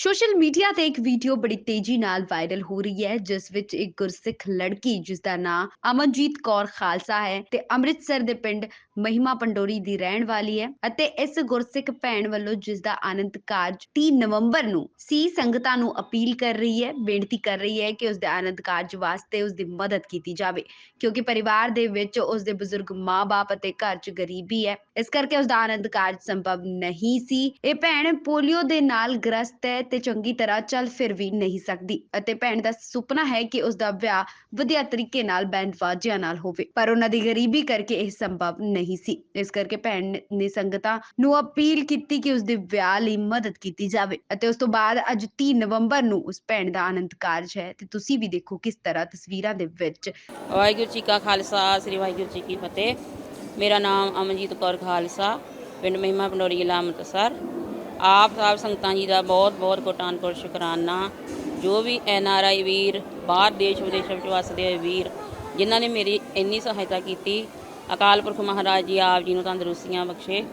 Social media ਤੇ ਇੱਕ video ਬੜੀ ਤੇਜ਼ੀ ਨਾਲ ਵਾਇਰਲ ਹੋ ਰਹੀ ਹੈ, ਜਿਸ ਵਿੱਚ ਇੱਕ ਗੁਰਸਿੱਖ ਲੜਕੀ ਜਿਸ ਦਾ ਨਾਮ ਅਮਨਜੀਤ ਕੌਰ ਖਾਲਸਾ ਹੈ ਤੇ ਅੰਮ੍ਰਿਤਸਰ ਦੇ ਪਿੰਡ ਮਹਿਮਾ ਪੰਡੋਰੀ ਦੀ ਰਹਿਣ ਵਾਲੀ ਹੈ ਅਤੇ ਇਸ ਗੁਰਸਿੱਖ ਭੈਣ ਵੱਲੋਂ ਜਿਸ ਦਾ ਆਨੰਦ ਕਾਰਜ 30 ਨਵੰਬਰ ਨੂੰ ਸੀ ਸੰਗਤਾਂ ਨੂੰ ਅਪੀਲ ਕਰ ਰਹੀ ਹੈ, ਬੇਨਤੀ ਕਰ ਰਹੀ ਹੈ ਕਿ ਉਸ ਦੇ ਆਨੰਦ ਕਾਰਜ ਵਾਸਤੇ ਉਸ ਦੀ ਮਦਦ ਕੀਤੀ ਜਾਵੇ, ਕਿਉਂਕਿ ਪਰਿਵਾਰ ਦੇ ਵਿੱਚ ਉਸ ਦੇ ਬਜ਼ੁਰਗ ਮਾਪੇ ਅਤੇ ਘਰ 'ਚ ਗਰੀਬੀ ਹੈ, ਇਸ ਕਰਕੇ ਉਸ ਦਾ ਆਨੰਦ ਕਾਰਜ ਸੰਭਵ ਨਹੀਂ ਸੀ। ਇਹ ਭੈਣ ਪੋਲੀਓ ਦੇ ਨਾਲ ਗ੍ਰਸਤ ਹੈ ਤੇ ਚੰਗੀ ਤਰ੍ਹਾਂ ਚੱਲ ਫਿਰ ਵੀ ਨਹੀਂ ਸਕਦੀ ਅਤੇ ਭੈਣ ਦਾ ਸੁਪਨਾ ਹੈ ਕਿ ਉਸ ਦਾ ਵਿਆਹ ਵਧੀਆ ਤਰੀਕੇ ਨਾਲ ਬੈਂਡ ਵਾਜਿਆਂ ਨਾਲ ਹੋਵੇ, ਪਰ ਉਹਨਾਂ ਦੀ ਗਰੀਬੀ ਕਰਕੇ ਇਹ ਸੰਭਵ ਨਹੀਂ ਸੀ। ਇਸ ਕਰਕੇ ਭੈਣ ਨੇ ਸੰਗਤਾਂ ਨੂੰ ਅਪੀਲ ਕੀਤੀ ਕਿ ਉਸ ਦੇ ਵਿਆਹ ਲਈ ਮਦਦ ਕੀਤੀ ਜਾਵੇ ਅਤੇ ਉਸ ਤੋਂ ਬਾਅਦ ਅੱਜ 30 ਨਵੰਬਰ ਨੂੰ ਉਸ ਭੈਣ ਦਾ ਆਨੰਦ ਕਾਰਜ ਹੈ ਤੇ ਤੁਸੀਂ ਵੀ ਦੇਖੋ ਕਿਸ ਤਰ੍ਹਾਂ ਤਸਵੀਰਾਂ ਦੇ ਵਿੱਚ ਵਾਹਿਗੁਰੂ ਜੀ ਕਾ ਖਾਲਸਾ, ਸ੍ਰੀ ਵਾਹਿਗੁਰੂ ਜੀ ਕੀ ਫਤਿਹ। ਮੇਰਾ ਨਾਮ ਅਮਨਜੀਤ ਕੌਰ ਖਾਲਸਾ, ਪਿੰਡ ਮਹਿਮਾ ਪੰਡੋਰੀ, ਜ਼ਿਲ੍ਹਾ ਅੰਮ੍ਰਿਤਸਰ। ਆਪ ਸਾਹਿਬ ਸੰਗਤਾਂ ਜੀ ਦਾ ਬਹੁਤ ਬਹੁਤ ਕੋਟਾਨਕੋਟ ਸ਼ੁਕਰਾਨਾ। ਜੋ ਵੀ ਐਨ ਆਰ ਆਈ ਵੀਰ, ਬਾਹਰ ਦੇਸ਼ ਵਿਦੇਸ਼ ਵਿੱਚ ਵਸਦੇ ਹੋਏ ਵੀਰ, ਜਿਨ੍ਹਾਂ ਨੇ ਮੇਰੀ ਇੰਨੀ ਸਹਾਇਤਾ ਕੀਤੀ ਅਕਾਲ ਪੁਰਖ ਮਹਾਰਾਜ ਜੀ ਆਪ ਜੀ ਨੂੰ ਤੰਦਰੁਸਤੀਆਂ ਬਖਸ਼ੇ।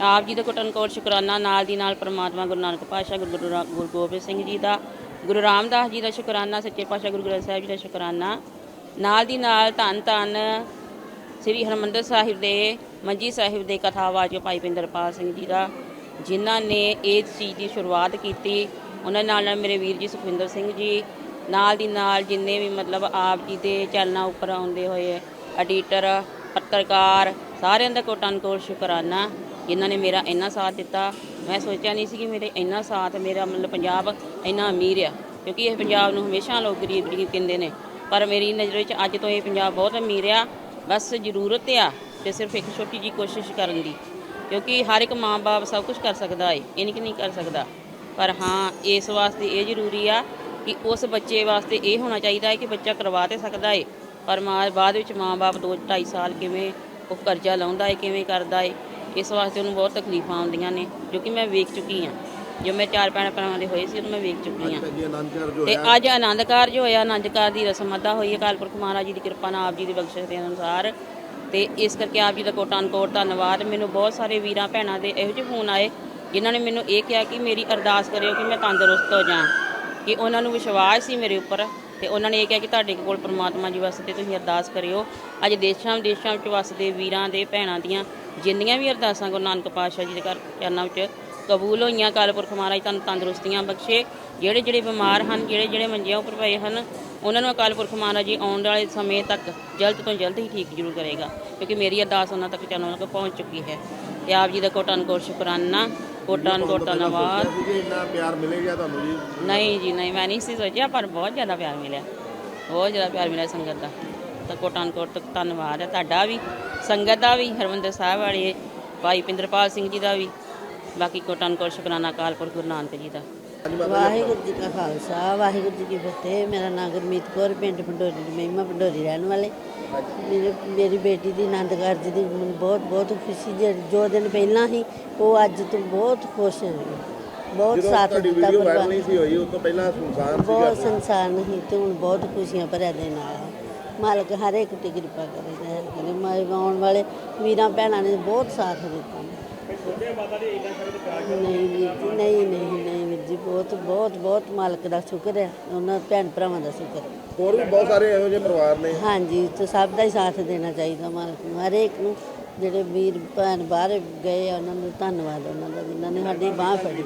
ਆਪ ਜੀ ਦਾ ਕੋਟਾਨਕੋਟ ਸ਼ੁਕਰਾਨਾ, ਨਾਲ ਦੀ ਨਾਲ ਪ੍ਰਮਾਤਮਾ ਗੁਰੂ ਨਾਨਕ ਪਾਤਸ਼ਾਹ ਗੁਰੂ ਗੁਰੂ ਰਾ- ਗੁਰੂ ਗੋਬਿੰਦ ਸਿੰਘ ਜੀ ਦਾ, ਗੁਰੂ ਰਾਮਦਾਸ ਜੀ ਦਾ ਸ਼ੁਕਰਾਨਾ, ਸੱਚੇ ਪਾਤਸ਼ਾਹ ਗੁਰੂ ਗ੍ਰੰਥ ਸਾਹਿਬ ਜੀ ਦਾ ਸ਼ੁਕਰਾਨਾ। ਨਾਲ ਦੀ ਨਾਲ ਧੰਨ ਧੰਨ ਸ੍ਰੀ ਹਰਮੰਦਰ ਸਾਹਿਬ ਦੇ, ਮੰਜੀ ਸਾਹਿਬ ਦੇ ਕਥਾਵਾਚਕ ਭਾਈ ਪਿੰਦਰਪਾਲ ਸਿੰਘ ਜੀ ਦਾ, ਜਿਨ੍ਹਾਂ ਨੇ ਇਸ ਚੀਜ਼ ਦੀ ਸ਼ੁਰੂਆਤ ਕੀਤੀ। ਉਹਨਾਂ ਨਾਲ ਨਾਲ ਮੇਰੇ ਵੀਰ ਜੀ ਸੁਖਵਿੰਦਰ ਸਿੰਘ ਜੀ, ਨਾਲ ਦੀ ਨਾਲ ਜਿੰਨੇ ਵੀ ਮਤਲਬ ਆਪ ਜੀ ਦੇ ਚੈਨਲਾਂ ਉੱਪਰ ਆਉਂਦੇ ਹੋਏ, ਐਡੀਟਰ ਪੱਤਰਕਾਰ ਸਾਰਿਆਂ ਦਾ ਕੋਟਨ ਕੋਲ ਸ਼ੁਕਰਾਨਾ। ਜਿਨ੍ਹਾਂ ਨੇ ਮੇਰਾ ਇੰਨਾ ਸਾਥ ਦਿੱਤਾ, ਮੈਂ ਸੋਚਿਆ ਨਹੀਂ ਸੀ ਕਿ ਮੇਰੇ ਇੰਨਾ ਸਾਥ, ਮੇਰਾ ਮਤਲਬ ਪੰਜਾਬ ਇੰਨਾ ਅਮੀਰ ਆ, ਕਿਉਂਕਿ ਇਹ ਪੰਜਾਬ ਨੂੰ ਹਮੇਸ਼ਾ ਲੋਕ ਗਰੀਬ ਗਰੀਬ ਕਹਿੰਦੇ ਨੇ। ਪਰ ਮੇਰੀ ਨਜ਼ਰ ਵਿੱਚ ਅੱਜ ਤੋਂ ਇਹ ਪੰਜਾਬ ਬਹੁਤ ਅਮੀਰ ਆ, ਬਸ ਜ਼ਰੂਰਤ ਆ ਤੇ ਸਿਰਫ ਇੱਕ ਛੋਟੀ ਜੀ ਕੋਸ਼ਿਸ਼ ਕਰਨ ਦੀ, ਕਿਉਂਕਿ ਹਰ ਇੱਕ ਮਾਂ-ਬਾਪ ਸਭ ਕੁਝ ਕਰ ਸਕਦਾ ਏ ਇਹ ਨਹੀਂ ਕਿ ਨਹੀਂ ਕਰ ਸਕਦਾ। ਪਰ ਹਾਂ, ਇਸ ਵਾਸਤੇ ਇਹ ਜ਼ਰੂਰੀ ਆ ਕਿ ਉਸ ਬੱਚੇ ਵਾਸਤੇ ਇਹ ਹੋਣਾ ਚਾਹੀਦਾ ਹੈ ਕਿ ਬੱਚਾ ਕਰਵਾ ਤੇ ਸਕਦਾ ਏ। ਪਰ ਮਾਂ ਬਾਅਦ ਵਿੱਚ ਮਾਂ-ਬਾਪ 2 2.5 ਸਾਲ ਕਿਵੇਂ ਉਹ ਕਰਜ਼ਾ ਲਾਉਂਦਾ ਏ ਕਿਵੇਂ ਕਰਦਾ ਏ ਇਸ ਵਾਸਤੇ ਉਹਨੂੰ ਬਹੁਤ ਤਕਲੀਫਾਂ ਆਉਂਦੀਆਂ ਨੇ ਜੋ ਕਿ ਮੈਂ ਵੇਖ ਚੁੱਕੀ ਹਾਂ ਜੋ ਮੇਰੇ ਚਾਰ ਭੈਣ ਭਰਾਵਾਂ ਦੇ ਹੋਏ ਸੀ ਉਹਨੂੰ ਮੈਂ ਵੇਖ ਚੁੱਕੀ ਹਾਂ ਜੀ ਤੇ ਅੱਜ ਆਨੰਦ ਕਾਰਜ ਹੋਇਆ ਆਨੰਦ ਕਾਰਜ ਦੀ ਰਸਮ ਅਦਾ ਹੋਈ ਅਕਾਲ ਪੁਰਖ ਮਹਾਰਾਜ ਜੀ ਦੀ ਕਿਰਪਾ ਨਾਲ ਆਪ ਜੀ ਦੀ ਬਖਸ਼ਿਸ਼ ਦੇ ਅਨੁਸਾਰ। ਤੇ ਇਸ ਕਰਕੇ ਆਪ ਜੀ ਦਾ ਕੋਟਾਨ ਕੋਟ ਧੰਨਵਾਦ। ਮੈਨੂੰ ਬਹੁਤ ਸਾਰੇ ਵੀਰਾਂ ਭੈਣਾਂ ਦੇ ਇਹੋ ਜਿਹੇ ਫੋਨ ਆਏ ਜਿਨ੍ਹਾਂ ਨੇ ਮੈਨੂੰ ਇਹ ਕਿਹਾ ਕਿ ਮੇਰੀ ਅਰਦਾਸ ਕਰਿਓ ਕਿ ਮੈਂ ਤੰਦਰੁਸਤ ਹੋ ਜਾਵਾਂ ਕਿ ਉਹਨਾਂ ਨੂੰ ਵਿਸ਼ਵਾਸ ਸੀ ਮੇਰੇ ਉੱਪਰ। ਤੇ ਉਹਨਾਂ ਨੇ ਇਹ ਕਿਹਾ ਕਿ ਤੁਹਾਡੇ ਕੋਲ ਪ੍ਰਮਾਤਮਾ ਜੀ ਵਾਸਤੇ ਤੁਸੀਂ ਅਰਦਾਸ ਕਰਿਓ। ਅੱਜ ਦੇਸ਼ਾਂ ਵਿਦੇਸ਼ਾਂ ਵਿੱਚ ਵਸਦੇ ਵੀਰਾਂ ਦੇ ਭੈਣਾਂ ਦੀਆਂ ਜਿੰਨੀਆਂ ਵੀ ਅਰਦਾਸਾਂ ਗੁਰੂ ਨਾਨਕ ਪਾਤਸ਼ਾਹ ਜੀ ਦੇ ਘਰ ਚਰਨਾਂ ਵਿੱਚ ਕਬੂਲ ਹੋਈਆਂ, ਅਕਾਲ ਪੁਰਖ ਮਹਾਰਾਜ ਤੁਹਾਨੂੰ ਤੰਦਰੁਸਤੀਆਂ ਬਖਸ਼ੇ। ਜਿਹੜੇ ਜਿਹੜੇ ਬਿਮਾਰ ਹਨ, ਜਿਹੜੇ ਜਿਹੜੇ ਮੰਜਿਆਂ ਉੱਪਰ ਪਏ ਹਨ, ਉਹਨਾਂ ਨੂੰ ਅਕਾਲ ਪੁਰਖ ਮਹਾਰਾਜ ਜੀ ਆਉਣ ਵਾਲੇ ਸਮੇਂ ਤੱਕ ਜਲਦ ਤੋਂ ਜਲਦ ਹੀ ਠੀਕ ਜ਼ਰੂਰ ਕਰੇਗਾ। ਕਿਉਂਕਿ ਮੇਰੀ ਅਰਦਾਸ ਉਹਨਾਂ ਤੱਕ ਚਰਨਾਂ ਤੱਕ ਪਹੁੰਚ ਚੁੱਕੀ ਹੈ। ਤੇ ਆਪ ਜੀ ਦਾ ਕੋਟਨ ਕੋਟ ਸ਼ੁਕਰਾਨਾ। ਕੋਟਨ ਕੋਟ ਧੰਨਵਾਦ ਜੀ ਇੰਨਾ ਪਿਆਰ ਮਿਲੇਗਾ ਤੁਹਾਨੂੰ ਜੀ? ਨਹੀਂ ਜੀ ਨਹੀਂ ਮੈਂ ਨਹੀਂ ਸੀ ਸੋਚਿਆ ਪਰ ਬਹੁਤ ਜ਼ਿਆਦਾ ਪਿਆਰ ਮਿਲਿਆ। ਬਹੁਤ ਜ਼ਿਆਦਾ ਪਿਆਰ ਮਿਲਿਆ ਸੰਗਤ ਦਾ। ਤਾਂ ਕੋਟ ਤੱਕ ਧੰਨਵਾਦ ਹੈ ਤੁਹਾਡਾ ਵੀ। ਸੰਗਤ ਦਾ ਵੀ ਹਰਮੰਦਰ ਸਾਹਿਬ ਵਾਲੇ ਭਾਈ ਪਿੰਦਰਪਾਲ ਸਿੰਘ ਜੀ ਦਾ ਵੀ। ਬਾਕੀ ਕੋਟਨ ਕੋਟ ਸ਼ੁਕਰਾਨਾ ਅਕਾਲ ਪੁਰਖ ਗੁਰੂ ਨਾਨਕ ਜੀ ਦਾ। ਵਾਹਿਗੁਰੂ ਜੀ ਕਾ ਖਾਲਸਾ ਵਾਹਿਗੁਰੂ ਜੀ ਕੀ ਫਤਿਹ। ਮੇਰਾ ਨਾਮ ਗੁਰਮੀਤ ਕੌਰ ਪਿੰਡ ਪੰਡੋਰੀ ਦੀ ਮਹਿਮਾ ਪੰਡੋਰੀ ਰਹਿਣ ਵਾਲੇ। ਮੇਰੇ ਮੇਰੀ ਬੇਟੀ ਦੀ ਆਨੰਦ ਕਾਰਜ ਦੀ ਮੈਨੂੰ ਬਹੁਤ ਬਹੁਤ ਖੁਸ਼ੀ ਜੇ। ਜੋ ਦਿਨ ਪਹਿਲਾਂ ਹੀ ਉਹ ਅੱਜ ਤੋਂ ਬਹੁਤ ਖੁਸ਼ ਹਾਂ ਬਹੁਤ ਸਾਥ ਦਿੱਤਾ ਵੀਡੀਓ ਵਾਇਰਲ ਨਹੀਂ ਸੀ ਹੋਈ ਉਸ ਤੋਂ ਪਹਿਲਾਂ ਸੁਨਸਾਨ ਬਹੁਤ ਸੰਸਾਰ ਨਹੀਂ ਤੇ ਹੁਣ ਬਹੁਤ ਖੁਸ਼ੀਆਂ ਭਰਿਆ ਦਿਨ ਆਇਆ ਮਾਲਕ ਹਰ ਇੱਕ ਤੇ ਕਿਰਪਾ ਕਰੇ ਰਹਿਣ ਕਰੇ। ਮਾਏ ਆਉਣ ਵਾਲੇ ਵੀਰਾਂ ਭੈਣਾਂ ਨੇ ਬਹੁਤ ਸਾਥ ਦਿੱਤਾ। ਨਹੀਂ ਵੀਰ ਜੀ, ਨਹੀਂ ਨਹੀਂ ਨਹੀਂ ਵੀਰ ਬਹੁਤ ਬਹੁਤ ਬਹੁਤ ਮਾਲਕ ਦਾ ਸ਼ੁਕਰ ਹੈ। ਉਹਨਾਂ ਭੈਣ ਭਰਾਵਾਂ ਦਾ ਸ਼ੁਕਰ ਹੈ। ਹੋਰ ਵੀ ਬਹੁਤ ਸਾਰੇ ਇਹੋ ਜਿਹੇ ਪਰਿਵਾਰ ਨੇ। ਹਾਂਜੀ ਤੇ ਸਭ ਦਾ ਹੀ ਸਾਥ ਦੇਣਾ ਚਾਹੀਦਾ ਮਾਲਕ ਨੂੰ। ਹਰ ਇੱਕ ਨੂੰ ਜਿਹੜੇ ਵੀਰ ਭੈਣ ਬਾਹਰ ਗਏ ਆ ਉਹਨਾਂ ਨੂੰ ਧੰਨਵਾਦ ਉਹਨਾਂ ਦਾ ਜਿਨ੍ਹਾਂ ਨੇ ਸਾਡੀ ਬਾਹ ਫੜੀ।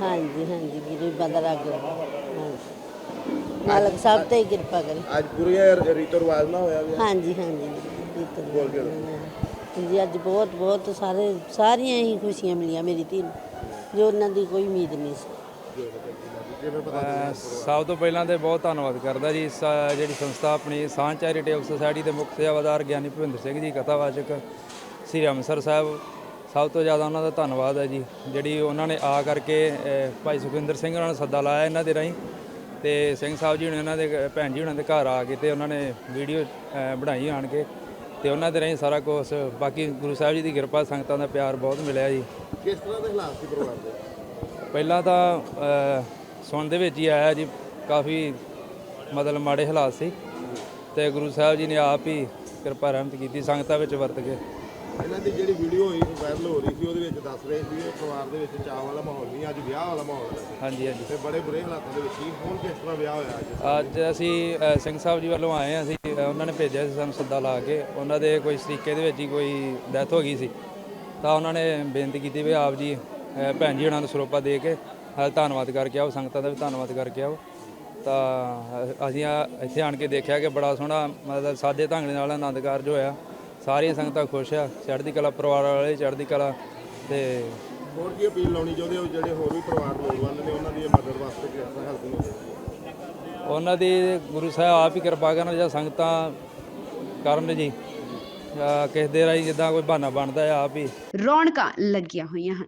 ਹਾਂਜੀ ਹਾਂਜੀ ਗਰੀਬਾਂ ਦਾ ਰੱਗ ਹਾਂਜੀ। ਮਾਲਕ ਸਭ ਤੇ ਹੀ ਕਿਰਪਾ ਕਰੇ। ਅੱਜ ਪੂਰੀਆਂ ਰੀਤੋ ਰਿਵਾਜ ਨਾ ਹੋਇਆ ਵੀ ਹਾਂਜੀ ਹਾਂਜੀ ਬਿਲਕੁਲ। ਬੋਲ ਕੇ ਜੀ ਅੱਜ ਬਹੁਤ ਬਹੁਤ ਸਾਰੇ ਸਾਰੀਆਂ ਹੀ ਖੁਸ਼ੀਆਂ ਮਿਲੀਆਂ ਮੇਰੀ ਧੀ ਨੂੰ ਜੋ ਉਹਨਾਂ ਦੀ ਕੋਈ ਉਮੀਦ ਨਹੀਂ ਸੀ। ਅਹ ਸਭ ਤੋਂ ਪਹਿਲਾਂ ਤੇ ਬਹੁਤ ਧੰਨਵਾਦ ਕਰਦਾ ਜੀ ਸ- ਜਿਹੜੀ ਸੰਸਥਾ ਆਪਣੀ ਸਾਂਝ ਚੈਰੀਟੇਬਲ ਸੁਸਾਇਟੀ ਦੇ ਮੁੱਖ ਸੇਵਾਦਾਰ ਗਿਆਨੀ ਭੁਪਿੰਦਰ ਸਿੰਘ ਜੀ, ਕਥਾਵਾਚਕ ਸ੍ਰੀ ਅੰਮ੍ਰਿਤਸਰ ਸਾਹਿਬ। ਸਭ ਤੋਂ ਜ਼ਿਆਦਾ ਉਹਨਾਂ ਦਾ ਧੰਨਵਾਦ ਹੈ ਜੀ, ਜਿਹੜੀ ਉਹਨਾਂ ਨੇ ਆ ਕਰਕੇ ਭਾਈ ਸੁਖਵਿੰਦਰ ਸਿੰਘ ਉਹਨਾਂ ਨੇ ਸੱਦਾ ਲਾਇਆ ਇਹਨਾਂ ਦੇ ਰਾਹੀਂ ਤੇ ਸਿੰਘ ਸਾਹਿਬ ਜੀ ਨੇ ਉਹਨਾਂ ਦੇ, ਭੈਣ ਜੀ ਉਹਨਾਂ ਦੇ ਘਰ ਆ ਕੇ ਤੇ ਉਹਨਾਂ ਨੇ ਵੀਡੀਓ ਬਣਾਈ ਆਣ ਕੇ ਤੇ ਉਹਨਾਂ ਦੇ ਰਾਹੀਂ ਸਾਰਾ ਕੁਝ ਬਾਕੀ ਗੁਰੂ ਸਾਹਿਬ ਜੀ ਦੀ ਕਿਰਪਾ, ਸੰਗਤਾਂ ਦਾ ਪਿਆਰ ਬਹੁਤ ਮਿਲਿਆ ਜੀ। ਕਿਸ ਤਰ੍ਹਾਂ ਦੇ ਹਾਲਾਤ ਸੀ ਪਰਿਵਾਰ ਦੇ? ਪਹਿਲਾਂ ਤਾਂ ਸੁਣਨ ਦੇ ਵਿੱਚ ਹੀ ਆਇਆ ਜੀ ਕਾਫੀ ਮਤਲਬ ਮਾੜੇ ਹਾਲਾਤ ਸੀ ਤੇ ਗੁਰੂ ਸਾਹਿਬ ਜੀ ਨੇ ਆਪ ਹੀ ਕਿਰਪਾ ਰਹਿਮਤ ਕੀਤੀ ਸੰਗਤਾਂ ਵਿੱਚ ਵਰਤ ਕੇ। ਇਹਨਾਂ ਦੀ ਜਿਹੜੀ ਵੀਡੀਓ ਹੋਈ ਵਾਇਰਲ ਹੋ ਰਹੀ ਸੀ ਉਹਦੇ ਵਿੱਚ ਦੱਸ ਰਹੇ ਸੀ ਕਿ ਪਰਿਵਾਰ ਦੇ ਵਿੱਚ ਚਾਹ ਵਾਲਾ ਮਾਹੌਲ ਨਹੀਂ ਅੱਜ ਵਿਆਹ ਵਾਲਾ ਮਾਹੌਲ ਹੈ। ਹਾਂਜੀ ਹਾਂਜੀ। ਤੇ ਬੜੇ ਬੁਰੇ ਹਾਲਾਤਾਂ ਦੇ ਵਿੱਚ ਸੀ। ਹੁਣ ਕਿਸ ਤਰ੍ਹਾਂ ਵਿਆਹ ਹੋਇਆ ਅੱਜ? ਅੱਜ ਅਸੀਂ ਸਿੰਘ ਸਾਹਿਬ ਜੀ ਵੱਲੋਂ ਆਏ ਹਾਂ ਅਸੀਂ ਉਹਨਾਂ ਨੇ ਭੇਜਿਆ ਸੀ ਸਾਨੂੰ ਸੱਦਾ ਲਾ ਕੇ। ਉਹਨਾਂ ਦੇ ਕੋਈ ਤਰੀਕੇ ਦੇ ਵਿੱਚ ਹੀ ਕੋਈ ਡੈਥ ਹੋ ਗਈ ਸੀ। ਤਾਂ ਉਹਨਾਂ ਨੇ ਬੇਨਤੀ ਕੀਤੀ ਵੀ ਆਪ ਜੀ ਭੈਣ ਜੀ ਉਹਨਾਂ ਨੂੰ ਸਰੋਪਾ ਦੇ ਕੇ ਧੰਨਵਾਦ ਕਰਕੇ ਆਓ ਸੰਗਤਾਂ ਦਾ ਵੀ ਧੰਨਵਾਦ ਕਰਕੇ ਆਓ। ਤਾਂ ਅਸੀਂ ਆ ਇੱਥੇ ਆਣ ਕੇ ਦੇਖਿਆ ਕਿ ਬੜਾ ਸੋਹਣਾ ਮਤਲਬ ਸਾਦੇ ਢੰਗ ਦੇ ਨਾਲ ਆਨੰਦ ਕਾਰਜ ਹੋਇਆ। ਸਾਰੀਆਂ ਸੰਗਤਾਂ ਖੁਸ਼ ਆ ਚੜ੍ਹਦੀ ਕਲਾ ਪਰਿਵਾਰ ਵਾਲੇ ਚੜ੍ਹਦੀ ਕਲਾ ਤੇ ਹੋਰ ਕੀ ਅਪੀਲ ਲਾਉਣੀ ਚਾਹੁੰਦੇ ਹੋ? ਜਿਹੜੇ ਹੋਰ ਵੀ ਪਰਿਵਾਰ ਲੋੜਵੰਦ ਨੇ ਉਹਨਾਂ ਦੀ ਮਦਦ ਵਾਸਤੇ ਤਰ੍ਹਾਂ ਹੈਲਪ ਹੋਵੇ ਉਹਨਾਂ ਦੀ ਗੁਰੂ ਸਾਹਿਬ ਆਪ ਹੀ ਕਿਰਪਾ ਕਰਨ ਜਾਂ ਸੰਗਤਾਂ ਕਰਨ ਜੀ। ਜਾਂ ਕਿਸੇ ਦੇ ਰਾਹੀਂ ਜਿੱਦਾਂ ਕੋਈ ਬਹਾਨਾ ਬਣਦਾ ਹੈ ਆਪ ਹੀ। ਰੌਣਕਾਂ ਲੱਗੀਆਂ ਹੋਈਆਂ ਹਨ।